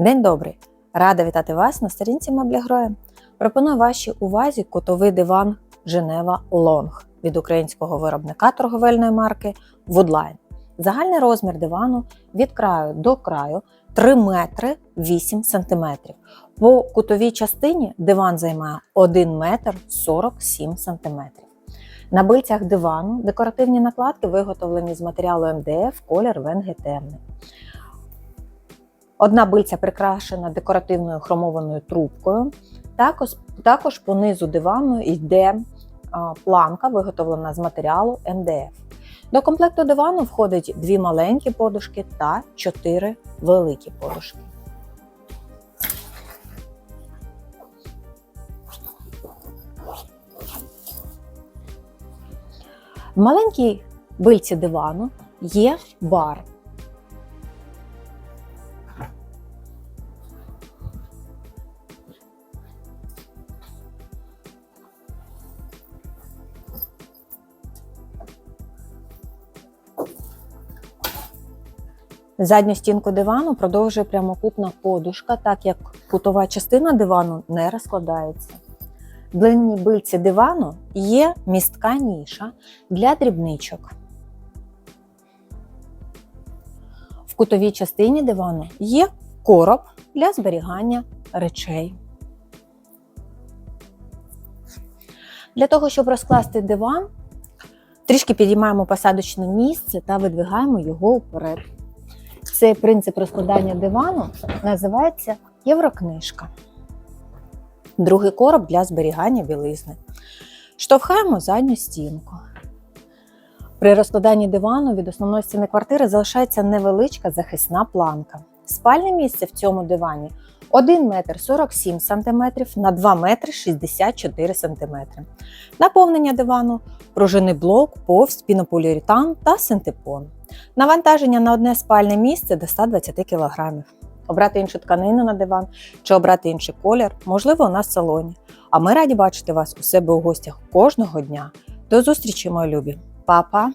День добрий! Рада вітати вас на сторінці Меблі Гроя. Пропоную вашій увазі кутовий диван Женева Лонг від українського виробника торговельної марки Woodline. Загальний розмір дивану від краю до краю 3 метри 8 сантиметрів. По кутовій частині диван займає 1 метр 47 сантиметрів. На бильцях дивану декоративні накладки виготовлені з матеріалу МДФ, колір венги темний. Одна бильця прикрашена декоративною хромованою трубкою. Також, також по низу дивану йде планка, виготовлена з матеріалу МДФ. До комплекту дивану входить дві маленькі подушки та чотири великі подушки. В маленькій бильці дивану є бар. Задню стінку дивану продовжує прямокутна подушка, так як кутова частина дивану не розкладається. В длинній бильці дивану є містка ніша для дрібничок. В кутовій частині дивану є короб для зберігання речей. Для того, щоб розкласти диван, трішки підіймаємо посадочне місце та видвигаємо його вперед. Цей принцип розкладання дивану називається Єврокнижка. Другий короб для зберігання білизни. Штовхаємо задню стінку. При розкладанні дивану від основної стіни квартири залишається невеличка захисна планка. Спальне місце в цьому дивані 1 метр 47 см на 2 метри 64 см. Наповнення дивану пружинний блок, повсть, пінополіуретан та синтепон. Навантаження на одне спальне місце до 120 кг. Обрати іншу тканину на диван чи обрати інший колір можливо у нас в салоні. А ми раді бачити вас у себе у гостях кожного дня. До зустрічі, мої любі! Па-па!